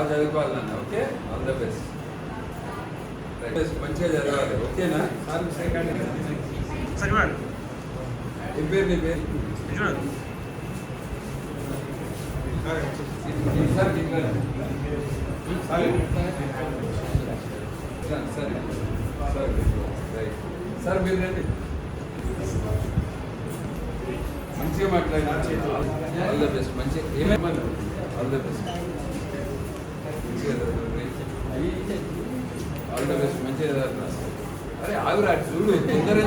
బాగా చదువుకోవాలి నాన్న okay? All the best best మంచిగా చదవాలి ఓకేనా? సరే మేడం ఏం పేరు నీ పేరు? సార్. సరే సరే. సార్. రైట్ సార్ మీరు రండి. మంచిగా మాట్లాడి ఆల్ ద బెస్ట్ మంచిగా ఏమేమన్నా all the best all the best మంచిగా. అరే అటు చూడు తొందర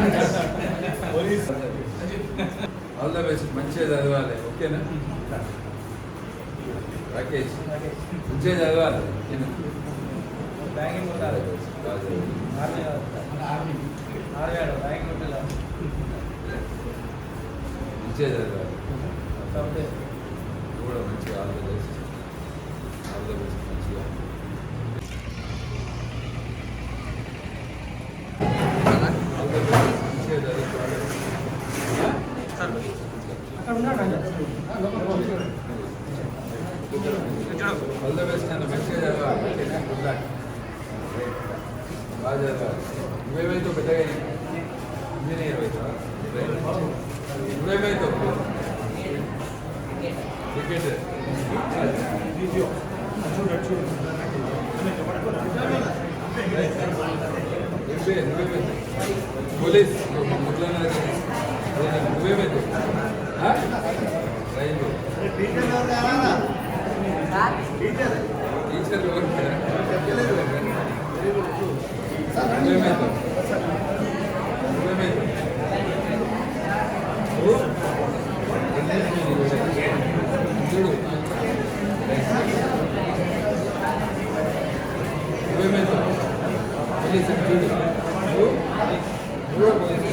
ఆల్ ద బెస్ట్ మంచిగా చదవాలి. ఓకేనా రాకేష్. మంచిగా చదవాలి. ఓకేనా బ్యాంకింగ్ ఉండాలి చదవాలి. ఆర్మీ ఆర్మీ బ్యాంకింగ్ ఉండాలి మంచిగా చదవాలి కూడా మంచిగా all the best all the best. మంచిగా ఆల్ ద బెస్ట్ మంచిగా చదువుకోవాలి ఆ? సార్ అక్కడ ఉన్నాడు చూడండి ఆల్ ద బెస్ట్ అన్న మంచిగా చదవాలి ఓకేనా గుడ్ లక్ బాగా చదవాలి నువ్వేమైతే పెద్దగా ఇంజనీర్ అవుతావా నువ్వేమైతే క్రికెట్ నువ్వేమైతే పోలీస్ నువ్వేమైతే రైలు టీచర్ ఎవరు నువ్వేమైతే నువ్వేమైతే చూడు నువ్వేమైతే పోలీస్ చూడు నువ్వు నువ్వు police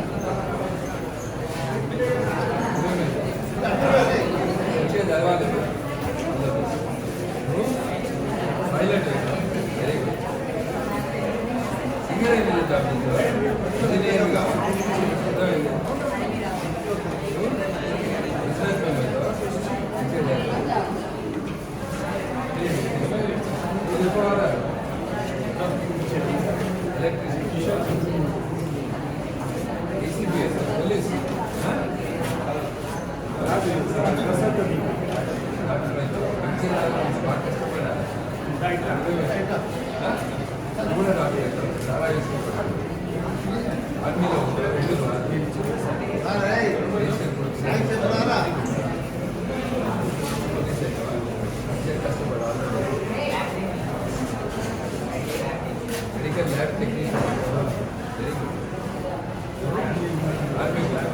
medical lab technician very good army lab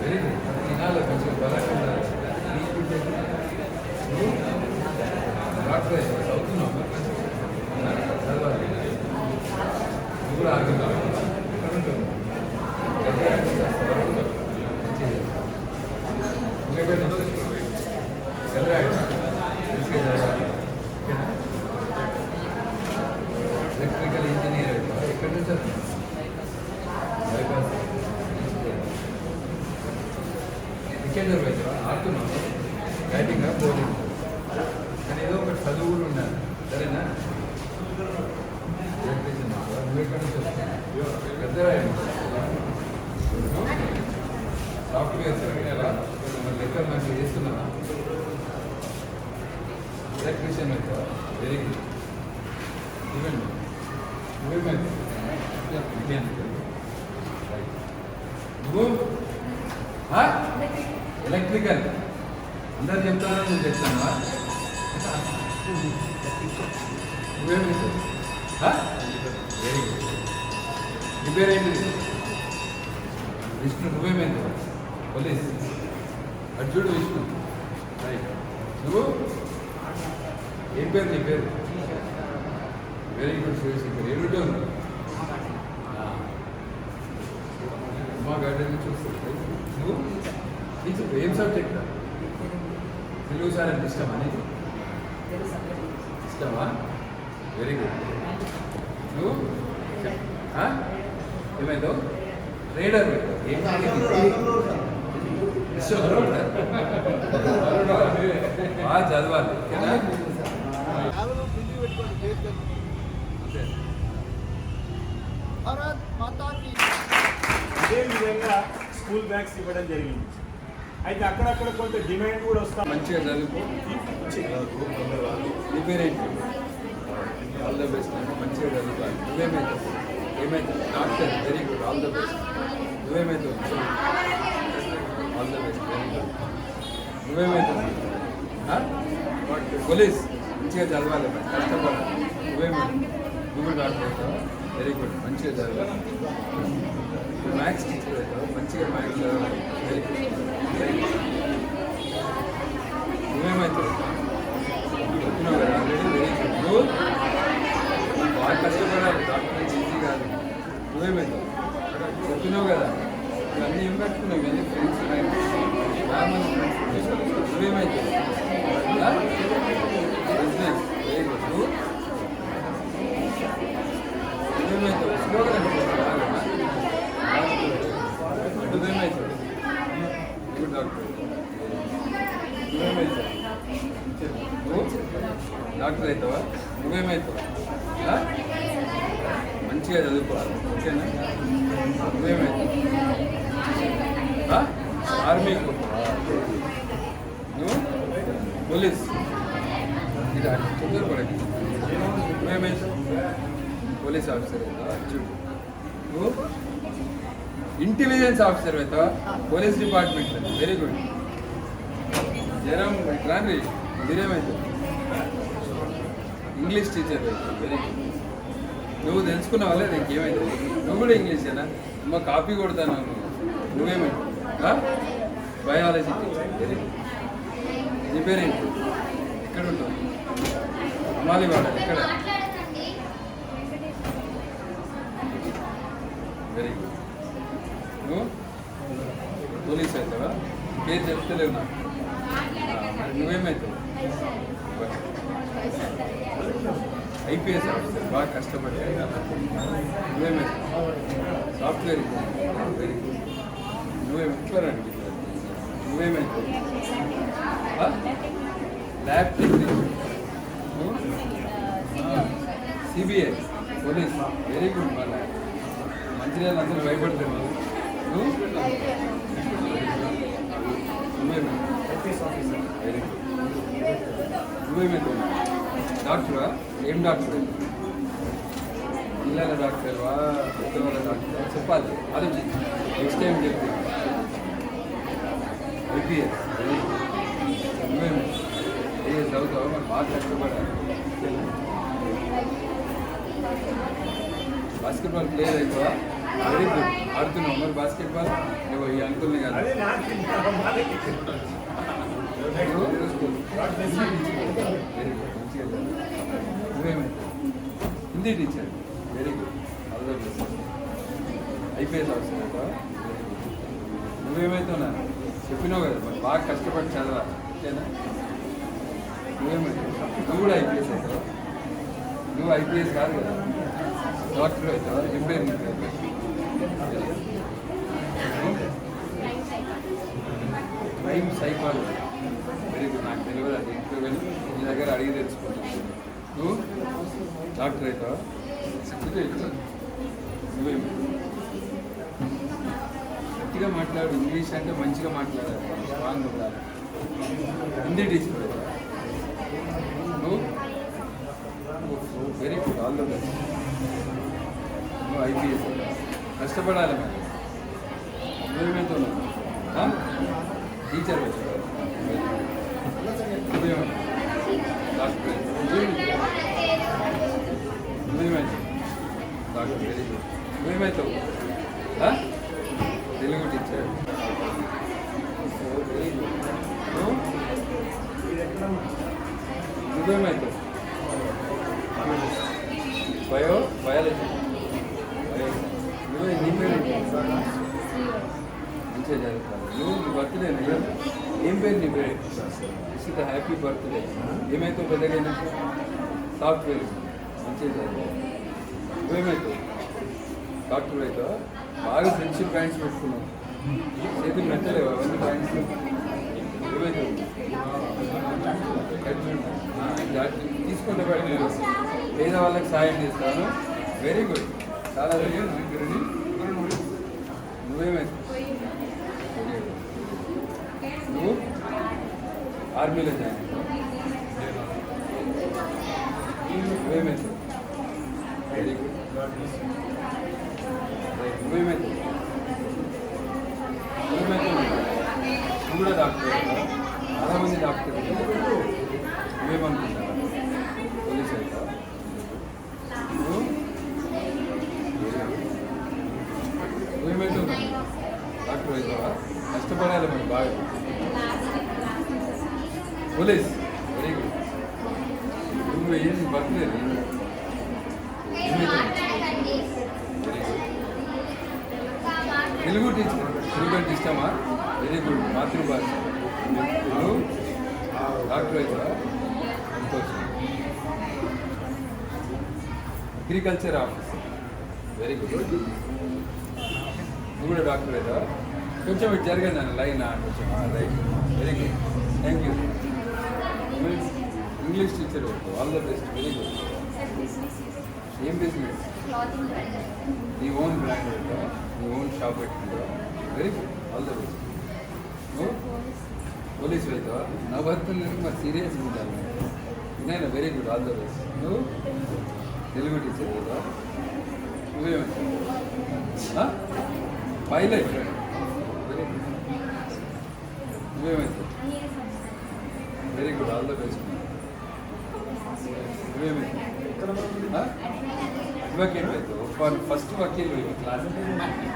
very good తినాలి కొంచెం బలంగా ఉండాలి డాక్టర్ చదువుతున్నావు చదవాలి నువ్వు కూడా ఆగుతున్నావు ఎక్కడ ఉంటావు ఎలక్ట్రికల్ ఇంజనీర్ ఎక్కడి నుంచి బైపాస్ క్రికెట్ అవుతావా ఆడుతున్నావు బ్యాటింగ్ బౌలింగ్ కానీ ఏదో ఒకటి చదువు కూడా ఉండాలి సరేనా ఎలక్ట్రీషియన్ నువ్వు ఎక్కడి నుంచి వస్తావు పెద్దరాయండి సాఫ్ట్వేర్ మరి లెక్కలు మంచిగా చేస్తున్నావా ఎలక్ట్రీషియన్ అవుతావా వెరీ గుడ్ ఇవ్వండి నువ్వేమైతే నువ్వు? ఎలక్ట్రికల్ అందరు చెప్తారా నువ్వు గుడ్ రిపేర్ అయిపోయింది విష్ణు నువ్వేమైంది పోలీస్. అటు చూడు విష్ణు. రైట్. నువ్వు? ఏం పేరు నీ పేరు? వెరీ గుడ్ సర్వీస్ శివశంకర్ ఏమిటో? ఉమా గార్డెన్ చూస్తుంది నువ్వు? నీకు ఏం సబ్జెక్ట్ తెలుగు సార్ అంటే ఇష్టమా నీకు? ఇష్టమా? వెరీ గుడ్ నువ్వు? ఆ? ఏమైందో? ట్రేడర్ ఏం బాగా చదవాలి ఇదే విధంగా స్కూల్ బ్యాగ్స్ ఇవ్వడం జరిగింది. అయితే అక్కడక్కడ కొంత డిమాండ్ కూడా వస్తాం మంచిగా చదువుకో. నీ పేరేంటి ఆల్ ద బెస్ట్ మంచిగా చదువుకోవాలి. ఏమైతావు doctor very good all the best నువ్వేమైతావు all the best very good నువ్వేమైతావు ఆ? పోలీస్ మంచిగా చదవాలి మరి కష్టపడాలి నువ్వేమైతావు నువ్వు డాక్టర్ అవుతావా వెరీ గుడ్ మంచిగా చదవాలి మ్యాథ్స్ టీచర్ అవుతావు మంచిగా మ్యాథ్స్ చదవాలి వెరీ గుడ్ నువ్వేమైతావు చెప్తున్నావు కదా ఆల్రెడీ వెరీ గుడ్ నువ్వు బాగా కష్టపడాలి డాక్టర్ ఈజీ కాదు నువ్వేమైతావు చెప్తున్నావు కదా ఇవన్నీ ఏం పెట్టుకున్నావు? ఇవన్నీ ఫ్రెండ్స్ చాలా బిజినెస్ స్లోగా గుడ్ డాక్టర్ నువ్వేమైతావు డాక్టర్ అవుతావా? నువ్వేమవుతావు మంచిగా చదువుకోవాలి. ఓకేనా? నువ్వేమవుతావు నువ్వు? పోలీస్. ఇది తొందరపడకి నువ్వేమవుతావు పోలీస్ ఆఫీసర్ చూడు. నువ్వు? ఇంటెలిజెన్స్ ఆఫీసర్ అవుతావా పోలీస్ డిపార్ట్మెంట్ వెరీ గుడ్ జనం రాండ్రి మీరేమైతే? ఇంగ్లీష్ టీచర్ వెరీ గుడ్ నువ్వు తెలుసుకున్నావా లేదా? ఇంకేమైంది? నువ్వు కూడా ఇంగ్లీషేనా అమ్మ కాపీ కొడతాను. నువ్వేమైంది బయాలజీ టీచర్ వెరీ గుడ్ నీ పేరేంటి? ఎక్కడ ఉంటావు? అమ్మాలివాడ ఎక్కడ? వెరీ గుడ్ నువ్వు? పోలీస్ అవుతావా? పేరు చెప్తలేవు నాకు. మరి నువ్వేమవుతావు ఐపీఎస్ ఆఫీసర్ బాగా కష్టపడి. నువ్వేమే? Software very good. నువ్వేమి? ఎట్లా అడిగి నువ్వేమవుతావు lab CBI police. Very good మళ్ళీ మంచిర్యాల అందరూ భయపడతారు నువ్వు. నువ్వు? నువ్వేమవుతావు ఐపీఎస్ ఆఫీసర్. Very good. నువ్వేమే? డాక్టరా? ఏం డాక్టర్? పిల్లల డాక్టర్వా? పెద్దవాళ్ళ డాక్టర్? చెప్పాలి. ఆలోచి నెక్స్ట్ టైం చెప్పి. ఐపీఎస్. నువ్వేమి ఏ చదువుతావా? మరి బాగా కష్టపడాలి. బాస్కెట్బాల్ ప్లేయర్ అవుతావా వెరీ గుడ్ ఆడుతున్నావు. మరి బాస్కెట్బాల్ నువ్వు ఈ అంకుల్ని కాదు. అదే నాకు Hindi teacher very good all the best IPS officer అవుతా నువ్వేమైతున్నా చెప్పినావు కదా మరి బాగా కష్టపడి చదవా. ఓకేనా నువ్వేమైతే నువ్వు కూడా ఐపీఎస్ అవుతావు? నువ్వు ఐపీఎస్ కాదు కదా. డాక్టర్ అవుతావా? ఏం పేరు క్రైమ్ సైకాలజీ వెరీ గుడ్ నాకు తెలియదు అది. ఇంట్లో వెళ్ళి దగ్గర అడిగి తెలుసుకుంటాను నువ్వు డాక్టర్ అవుతావా? గట్టిగా మాట్లాడు. ఇంగ్లీష్ అంటే మంచిగా మాట్లాడాలి. స్ట్రాంగ్ ఉండాలి హిందీ టీచర్ నువ్వు? Very good. All the best. నువ్వు అయిపోయి కష్టపడాలి మరి. తెలుగు టీచర్ వెరీ గుడ్ నువ్వు నువ్వేమైతావు బయో బయాలజీ బయో నువ్వే నీ పేరు మంచిగా చదువుతావు నువ్వు నీ బర్త్డే ఏం పేరు నీ పేరు? ఇస్ హ్యాపీ బర్త్డే ఏమైతావు పెద్దగా సాఫ్ట్వేర్ మంచిగా చదువు నువ్వేమైతావు డాక్టర్ అయితే బాగా ఫ్రెండ్షిప్ ప్యాంట్స్ పెట్టుకున్నాం. చేతులు పెట్టలేవు అవన్నీ ప్యాంట్స్ ఏమైతావు తీసుకుంటే బయట పేద వాళ్ళకి సాయం చేస్తాను. వెరీ గుడ్ చాలా వెరీ గుడ్ నువ్వేమైతే నువ్వు ఆర్మీలో జాయిన్ అయ్యావు. నువ్వేమైతే వెరీ గుడ్ నువ్వేమైతే నువ్వేమైతే నువ్వు కూడా డాక్టర్ అవుతావా? చాలా మంది డాక్టర్ నువ్వేమనుకుంటావా పోలీస్ అవుతావా నువ్వు నువ్వేమైతే డాక్టర్ అవుతావా కష్టపడాలి మరి బాగా పోలీస్ వెరీ గుడ్ నువ్వు ఏం బర్త్లేదు తెలుగు టీచర్ తెలుగు అంటే ఇష్టమా? వెరీ గుడ్ మాతృభాష. తెలుగు డాక్టర్ అయితే సంతోషం అగ్రికల్చర్ ఆఫీసర్ వెరీ గుడ్ కూడా డాక్టర్ అయితే కొంచెం ఇటు జరగండి అన్న లైన్ కొంచెం right very good thank you English teacher all the best very good ఏం బిజినెస్ నీ ఓన్ బ్రాండ్ పెట్టావా నీ ఓన్ షాప్ పెట్టుకుంటావు very good all the best. నువ్వు? పోలీస్ వెళ్తావా? నా భర్త మరి సీరియస్ ఉంటాను నేను very good all the best. నువ్వు? తెలుగు టీచర్ కదా? నువ్వేమవుతావు pilot very good. నువ్వేమవుతావు very good all the best. నువ్వేమైతే నువ్వేమవుతావు వకీల్ అవుతావు first Vakeel class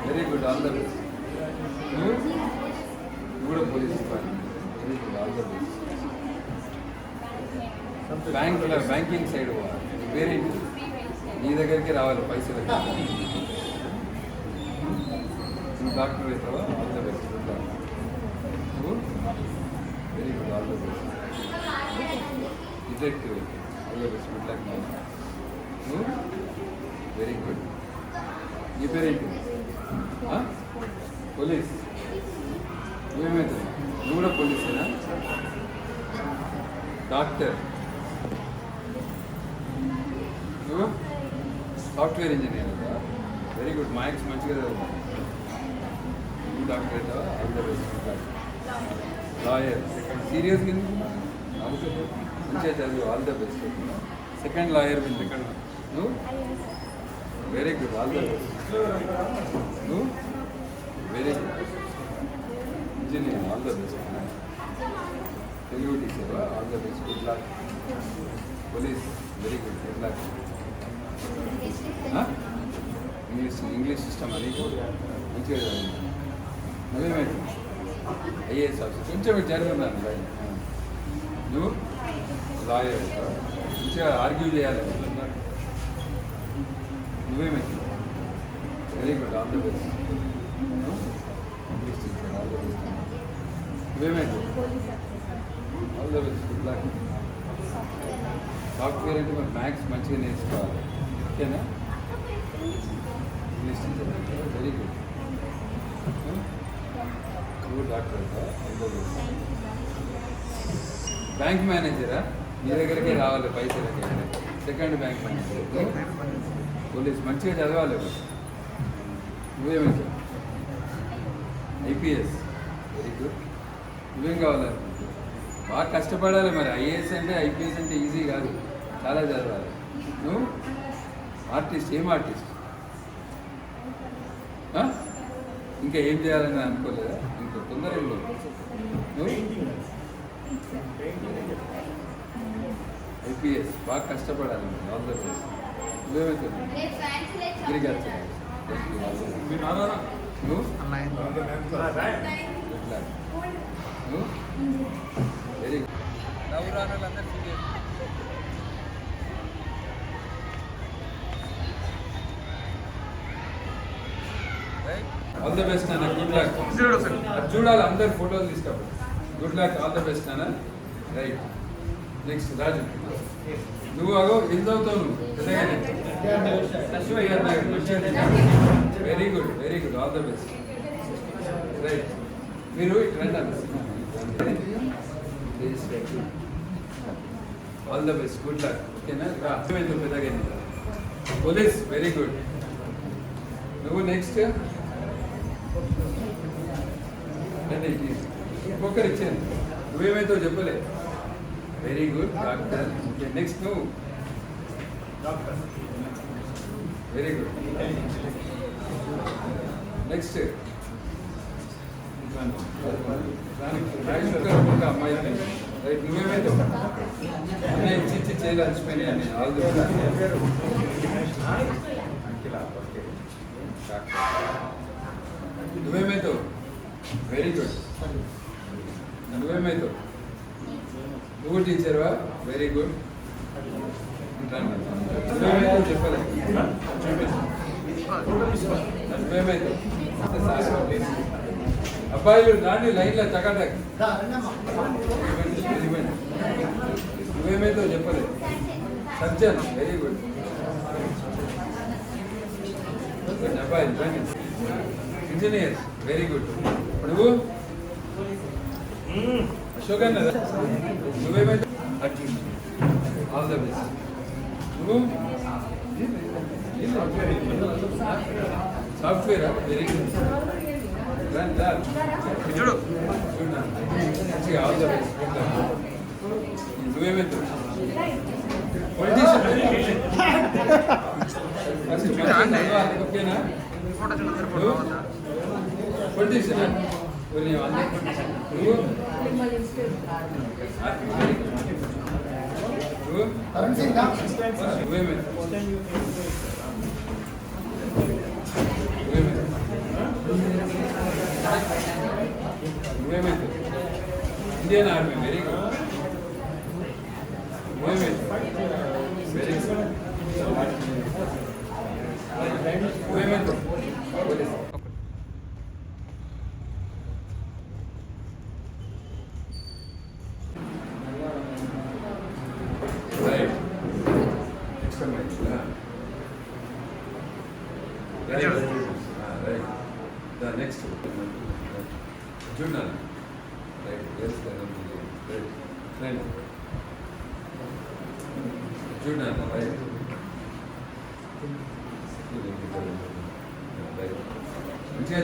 very good all the best నువ్వు నువ్వు కూడా police very good all the best bank banking side వేరేంటి నీ దగ్గరికి రావాలి పైసలు. నువ్వు డాక్టర్ అవుతావా all the best very good all the best detective all the best good luck నువ్వు వెరీ గుడ్ నీ పేరేంటి పోలీస్ నువ్వేమవుతుంది నువ్వు కూడా పోలీసేనా డాక్టర్ నువ్వు సాఫ్ట్వేర్ ఇంజనీర్ వెరీ గుడ్ మైక్స్ మంచిగా నువ్వు డాక్టర్ అవుతావా all the best lawyer second serious మంచిగా చదువు all the best second lawyer second నువ్వు? Very good all the best నువ్వు very good engineer all the best Telugu teacher all the best good luck police very good good luck English English system అని మంచిగా చదివింది నువ్వేమైతే IAS officer కొంచెం ఇటు జరుగుతున్నాను line నువ్వు లాయర్ మంచిగా ఆర్గ్యూ చేయాలి నువ్వేమైతే very good all the best all the best నువ్వేమైతే all the best good luck. Software అంటే మరి మ్యాథ్స్ మంచిగా నేర్చుకోవాలి. ఓకేనా? ఇంగ్లీష్ వెరీ గుడ్ నువ్వు డాక్టర్ బ్యాంక్ మేనేజరా? నీ దగ్గరికే రావాలి పైసలకి. Second bank manager. పోలీస్ మంచిగా చదవాలి. నువ్వేమైతే? ఐపీఎస్. వెరీ గుడ్ నువ్వేం కావాలి? బాగా కష్టపడాలి మరి. ఐఏఎస్ అంటే ఐపీఎస్ అంటే ఈజీ కాదు. చాలా చదవాలి. నువ్వు? ఆర్టిస్ట్ ఏం ఆర్టిస్ట్? ఇంకా ఏం చేయాలని అనుకోలేదా? ఇంకా తొందర ఏం ఐపీఎస్. బాగా కష్టపడాలి all the best very good senior all the best అన్న గుడ్ లక్ చూడాలి అందరు ఫోటోలు తీసుకోవాలి good luck all the best అన్న రైట్ నెక్స్ట్ రాజు. నువ్వు అగో ఏం చదువుతావు నువ్వు very good very good all the best right మీరు ఇటు రండి. అన్న all the best good luck ఓకేనా రా అర్థమైంది పెద్దగా పోలీస్ వెరీ గుడ్ నువ్వు నెక్స్ట్ ఇంకొకరు ఇచ్చాను నువ్వేమైతే చెప్పలే. Very good doctor okay next నువ్వు. డాక్టర్ వెరీ గుడ్ నెక్స్ట్ అమ్మాయి రైట్ నువ్వేమైతే అన్నీ ఇచ్చి ఇచ్చి చేయదలిచిపోయినాయి అని ఆల్ ది నువ్వేమైతావు? వెరీ గుడ్ నువ్వేమైతావు నువ్వు టీచర్వా? వెరీ గుడ్ అబ్బాయిలు రాండి లైన్లో చక్కటక్ నువ్వేమైతావు చెప్పలేదు. సజ్జన్ వెరీ గుడ్ అబ్బాయిలు రండి ఇంజనీర్ వెరీ గుడ్ నువ్వు? అశోక్ అన్న నువ్వేమైతే Arjun. All the best software? Very good చూడు. నువ్వేమైతే? పొలిటీషియన్ ఓకేనా? పొలిటీషియన్ నువ్వు? నువ్వు అరుణ్ సింగ్ నువ్వేమైతే నువ్వేమైతే నువ్వేమైతే ఇండియన్ ఆర్మీ వెరీ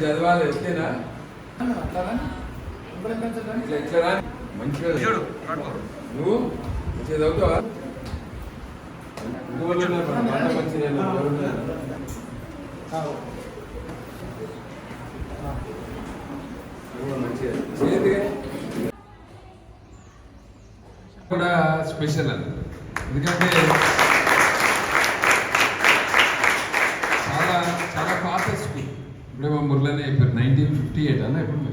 చదవాలి ఓకేనా ఇట్లా మంచిగా. చూడు నువ్వు మంచిగా చదువుతావా? కూడా స్పెషల్ అని ఎందుకంటే చాలా చాలా పాత స్కూల్ ఇప్పుడే మా మురళనే చెప్పారు నైన్టీన్ ఫిఫ్టీ ఎయిట్ అన్న ఇప్పుడు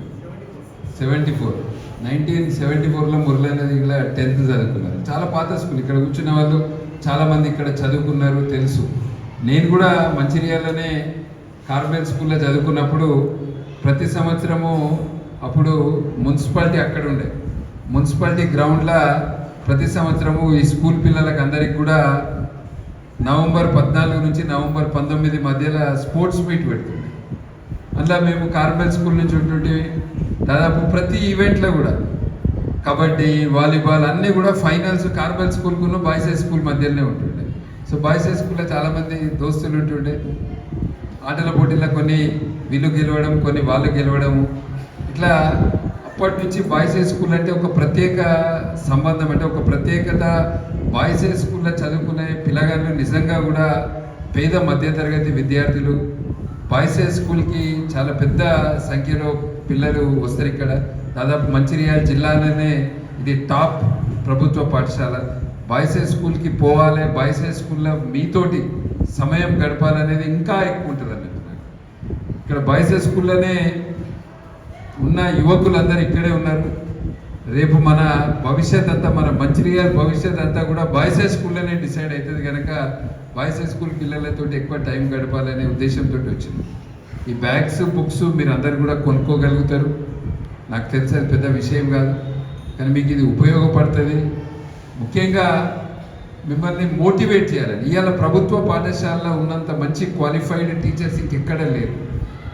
సెవెంటీ ఫోర్ నైన్టీన్ సెవెంటీ ఫోర్లో మురళి అనేది ఇలా టెన్త్ చదువుకున్నారు. చాలా పాత స్కూల్. ఇక్కడ కూర్చున్న వాళ్ళు చాలామంది ఇక్కడ చదువుకున్నారు తెలుసు. నేను కూడా మంచిర్యాలనే కార్పొరేట్ స్కూల్లో చదువుకున్నప్పుడు ప్రతి సంవత్సరము అప్పుడు మున్సిపాలిటీ అక్కడ ఉండే. మున్సిపాలిటీ గ్రౌండ్లో ప్రతి సంవత్సరము ఈ స్కూల్ పిల్లలకు అందరికి కూడా నవంబర్ పద్నాలుగు నుంచి నవంబర్ పంతొమ్మిది మధ్యలో స్పోర్ట్స్ మీట్ పెడుతుంది. అందులో మేము కార్మెల్ స్కూల్ నుంచి ఉంటుంటే దాదాపు ప్రతి ఈవెంట్లో కూడా కబడ్డీ వాలీబాల్ అన్నీ కూడా ఫైనల్స్ కార్మెల్ స్కూల్కును బాయ్స్ హై స్కూల్ మధ్యలోనే ఉంటుండే. సో బాయ్స్ హై స్కూల్లో చాలామంది దోస్తులు ఉంటుండే. ఆటల పోటీల్లో కొన్ని వీళ్ళు గెలవడం కొన్ని వాళ్ళు గెలవడము. ఇట్లా అప్పటి నుంచి బాయ్స్ హై స్కూల్ అంటే ఒక ప్రత్యేక సంబంధం అంటే ఒక ప్రత్యేకత. బాయ్స్ హై స్కూల్లో చదువుకునే పిల్లగాళ్ళు నిజంగా కూడా పేద మధ్యతరగతి విద్యార్థులు బాయ్స్ హై స్కూల్కి చాలా పెద్ద సంఖ్యలో పిల్లలు వస్తారు ఇక్కడ. దాదాపు మంచిర్యాల జిల్లాలోనే ఇది టాప్ ప్రభుత్వ పాఠశాల. బాయ్స్ హై స్కూల్కి పోవాలి బాయ్స్ హై స్కూల్లో మీతోటి సమయం గడపాలనేది ఇంకా ఎక్కువ ఉంటుంది అన్నట్టు ఇక్కడ బాయ్స్ హై స్కూల్లోనే ఉన్న యువకులందరూ ఇక్కడే ఉన్నారు. రేపు మన భవిష్యత్ అంతా మన మంచిర్యాల భవిష్యత్ అంతా కూడా బాయ్స్ హై స్కూల్లోనే డిసైడ్ అవుతుంది కనుక బాయ్స్ హై స్కూల్ పిల్లలతో ఎక్కువ టైం గడపాలనే ఉద్దేశంతో వచ్చింది. ఈ బ్యాగ్స్ బుక్స్ మీరు అందరు కూడా కొనుక్కోగలుగుతారు. నాకు తెలిసి అది పెద్ద విషయం కాదు. కానీ మీకు ఇది ఉపయోగపడుతుంది. ముఖ్యంగా మిమ్మల్ని మోటివేట్ చేయాలని. ఇవాళ ప్రభుత్వ పాఠశాలలో ఉన్నంత మంచి క్వాలిఫైడ్ టీచర్స్ ఇంకెక్కడ లేరు.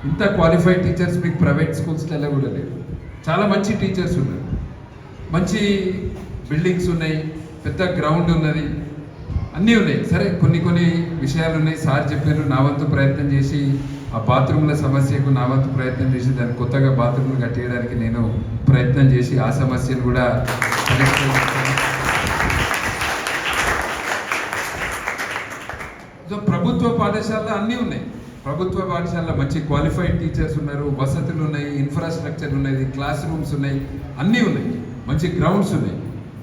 ఇంత క్వాలిఫైడ్ టీచర్స్ మీకు ప్రైవేట్ స్కూల్స్లలో కూడా లేరు చాలా మంచి టీచర్స్ ఉన్నారు. మంచి బిల్డింగ్స్ ఉన్నాయి. పెద్ద గ్రౌండ్ ఉన్నది. అన్నీ ఉన్నాయి. సరే కొన్ని కొన్ని విషయాలు ఉన్నాయి. సార్ చెప్పారు నా వంతు ప్రయత్నం చేసి ఆ బాత్రూమ్ల సమస్యకు నా వంతు ప్రయత్నం చేసి దాన్ని కొత్తగా బాత్రూమ్లు కట్టేయడానికి నేను ప్రయత్నం చేసి ఆ సమస్యను కూడా సో ప్రభుత్వ పాఠశాలలో అన్నీ ఉన్నాయి. ప్రభుత్వ పాఠశాలలో మంచి క్వాలిఫైడ్ టీచర్స్ ఉన్నారు వసతులు ఉన్నాయి ఇన్ఫ్రాస్ట్రక్చర్ ఉన్నది క్లాస్ రూమ్స్ ఉన్నాయి అన్నీ ఉన్నాయి. మంచి గ్రౌండ్స్ ఉన్నాయి.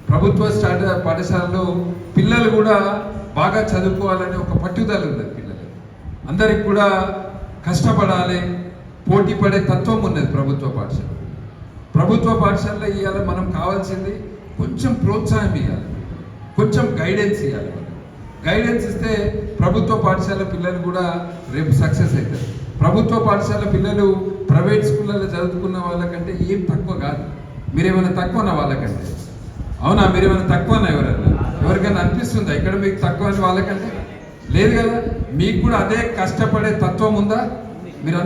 ప్రభుత్వ స్టార్ట్ పాఠశాలలో పిల్లలు కూడా బాగా చదువుకోవాలనే ఒక పట్టుదల ఉన్నది పిల్లలు అందరికి కూడా కష్టపడాలి పోటీ పడే తత్వం ఉన్నది ప్రభుత్వ పాఠశాల. ప్రభుత్వ పాఠశాలలో ఇవ్వాలి మనం కావాల్సింది కొంచెం ప్రోత్సాహం ఇవ్వాలి. కొంచెం గైడెన్స్ ఇవ్వాలి మనం. గైడెన్స్ ఇస్తే ప్రభుత్వ పాఠశాల పిల్లలు కూడా రేపు సక్సెస్ అవుతారు. ప్రభుత్వ పాఠశాల పిల్లలు ప్రైవేట్ స్కూళ్ళలో చదువుకున్న వాళ్ళకంటే ఏం తక్కువ కాదు. మీరేమైనా తక్కువన వాళ్ళకంటే. అవునా మీరు ఏమైనా తక్కువనా ఎవరైనా ఎవరికైనా అనిపిస్తుందా? ఇక్కడ మీకు తక్కువ అని వాళ్ళకంటే? లేదు కదా? మీకు కూడా అదే కష్టపడే తత్వం ఉందా? మీరు